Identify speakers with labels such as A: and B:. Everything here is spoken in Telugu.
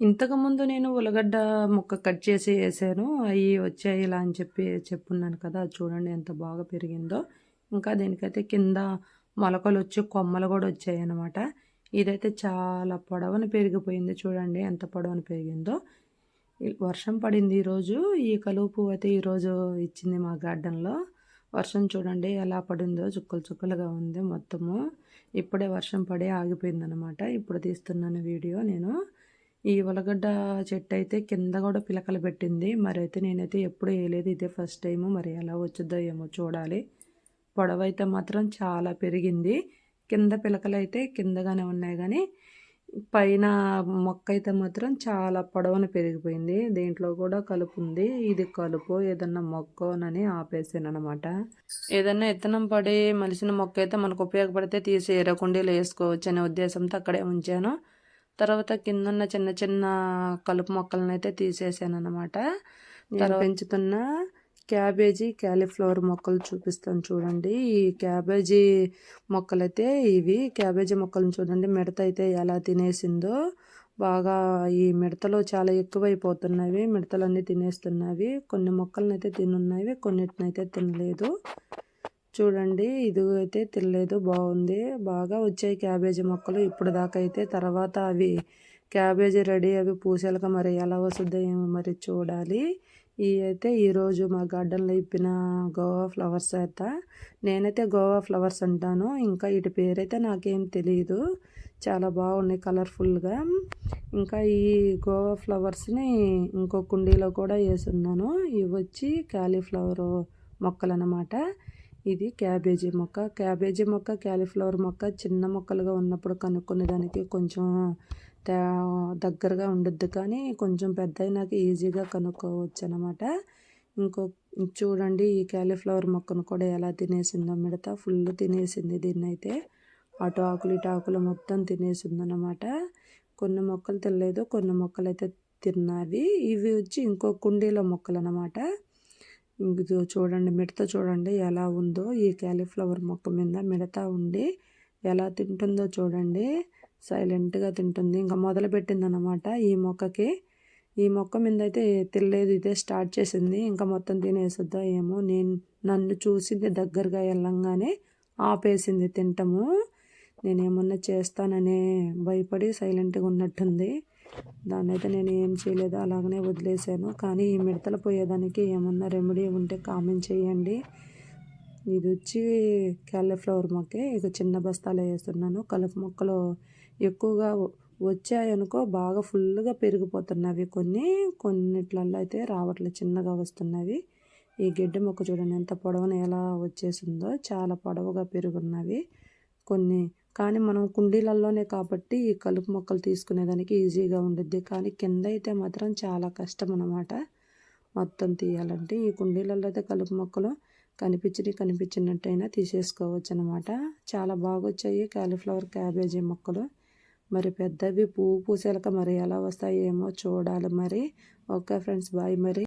A: ఇంతకుముందు నేను ఉలగడ్డ ముక్క కట్ చేసి వేసాను. అవి వచ్చాయి ఇలా అని చెప్పి చెప్పున్నాను కదా చూడండి ఎంత బాగా పెరిగిందో. ఇంకా దీనికైతే కింద మొలకలు వచ్చి కొమ్మలు కూడా వచ్చాయి అనమాట ఇదైతే చాలా పొడవని పెరిగిపోయింది చూడండి ఎంత పొడవని పెరిగిందో. వర్షం పడింది ఈరోజు ఈ కలుపు అయితే ఈరోజు ఇచ్చింది మా గార్డెన్లో. వర్షం చూడండి ఎలా పడిందో చుక్కలు చుక్కలుగా ఉంది మొత్తము. ఇప్పుడే వర్షం పడి ఆగిపోయిందనమాట ఇప్పుడు తీస్తున్నాను వీడియో నేను. ఈ ఉలగడ్డ చెట్టు అయితే కింద కూడా పిలకలు పెట్టింది. మరైతే నేనైతే ఎప్పుడు వేయలేదు. ఇదే ఫస్ట్ టైము. మరి ఎలా వచ్చిద్దో ఏమో చూడాలి. పొడవైతే మాత్రం చాలా పెరిగింది. కింద పిలకలు అయితే కిందగానే ఉన్నాయి కానీ పైన మొక్క అయితే మాత్రం చాలా పొడవున పెరిగిపోయింది. దీంట్లో కూడా కలుపు ఉంది. ఇది కలుపు. ఏదన్నా మొక్కనని ఆపేసాను అనమాట ఏదన్నా ఇత్తనం పడి మలిసిన మొక్క అయితే మనకు ఉపయోగపడితే తీసి ఎరకుండీలు వేసుకోవచ్చు అనే ఉద్దేశంతో అక్కడే ఉంచాను. తర్వాత కిందన్న చిన్న చిన్న కలుపు మొక్కలను అయితే తీసేసాను అనమాట పెంచుతున్న? క్యాబేజీ క్యాలీఫ్లవర్ మొక్కలు చూపిస్తాను చూడండి. ఈ క్యాబేజీ మొక్కలైతే ఇవి క్యాబేజీ మొక్కలను చూడండి. మిడత అయితే ఎలా తినేసిందో బాగా ఈ మిడతలు చాలా ఎక్కువైపోతున్నవి మిడతలన్నీ తినేస్తున్నవి. కొన్ని మొక్కలను అయితే తినున్నవి కొన్నిటినైతే తినలేదు. చూడండి ఇది అయితే తినలేదు బాగుంది. బాగా వచ్చాయి క్యాబేజీ మొక్కలు. ఇప్పుడు దాకా అయితే తర్వాత అవి క్యాబేజీ రెడీ అవి పూసేలక మరి ఎలా వస్తుందో ఏమో మరి చూడాలి. ఇవి అయితే ఈరోజు మా గార్డెన్లో ఇప్పిన గోవా ఫ్లవర్స్ అయితే నేనైతే గోవా ఫ్లవర్స్ అంటాను. ఇంకా వీటి పేరైతే నాకేం తెలియదు చాలా బాగున్నాయి కలర్ఫుల్గా. ఇంకా ఈ గోవా ఫ్లవర్స్ని ఇంకో కుండీలో కూడా వేసున్నాను. ఇవి వచ్చి క్యాలీఫ్లవర్ మొక్కలు అన్నమాట ఇది క్యాబేజీ మొక్క. క్యాబేజీ మొక్క క్యాలీఫ్లవర్ మొక్క చిన్న మొక్కలుగా ఉన్నప్పుడు కనుక్కునే దానికి కొంచెం దగ్గరగా ఉండద్దు. కానీ కొంచెం పెద్ద అయినాక ఈజీగా కనుక్కోవచ్చు అనమాట ఇంకో చూడండి ఈ క్యాలీఫ్లవర్ మొక్కను కూడా ఎలా తినేసిందో మిడత ఫుల్ తినేసింది దీన్ని అయితే అటు ఆకులు ఇటు ఆకులు మొత్తం తినేసింది అనమాట కొన్ని మొక్కలు తినలేదు కొన్ని మొక్కలు అయితే తిన్నవి. ఇవి వచ్చి ఇంకో కుండీలో మొక్కలు అనమాట ఇది చూడండి మిడత చూడండి ఎలా ఉందో. ఈ క్యాలీఫ్లవర్ మొక్క మీద మిడత ఉండి ఎలా తింటుందో చూడండి. సైలెంట్గా తింటుంది. ఇంకా మొదలు పెట్టింది అనమాట ఈ మొక్కకి. ఈ మొక్క మీద అయితే తినలేదు ఇదే స్టార్ట్ చేసింది. ఇంకా మొత్తం తినేస్తుందో ఏమో. నేను నన్ను చూసింది దగ్గరగా వెళ్ళంగానే ఆపేసింది తింటము. నేనేమన్నా చేస్తాననే భయపడి సైలెంట్గా ఉన్నట్టుంది. దాన్ని అయితే నేను ఏం చేయలేదు అలాగనే వదిలేసాను కానీ ఈ మిడతలు పోయేదానికి ఏమన్నా రెమెడీ ఉంటే కామెంట్ చేయండి. ఇది వచ్చి క్యాలీఫ్లవర్ మొక్కే ఇక చిన్న బస్తాలో వేస్తున్నాను. కలుపు మొక్కలు ఎక్కువగా వచ్చాయనుకో బాగా ఫుల్గా పెరిగిపోతున్నవి. కొన్ని కొన్నిట్లలో అయితే రావట్లేదు చిన్నగా వస్తున్నవి. ఈ గడ్డి మొక్క చూడండి ఎంత పొడవున ఎలా వచ్చేసిందో. చాలా పొడవుగా పెరుగున్నవి. కొన్ని కానీ మనం కుండీలలోనే కాబట్టి ఈ కలుపు మొక్కలు తీసుకునేదానికి ఈజీగా ఉండిద్ది. కానీ కింద అయితే మాత్రం చాలా కష్టం అన్నమాట. మొత్తం తీయాలంటే ఈ కుండీలలో అయితే కలుపు మొక్కలు కనిపించి కనిపించినట్టయినా తీసేసుకోవచ్చు అనమాట చాలా బాగా వచ్చాయి కాలీఫ్లవర్ క్యాబేజీ మొక్కలు. మరి పెద్దవి పువ్వు పూసేలక మరి ఎలా వస్తాయేమో చూడాలి మరి. ఓకే ఫ్రెండ్స్ బాయ్ మరి.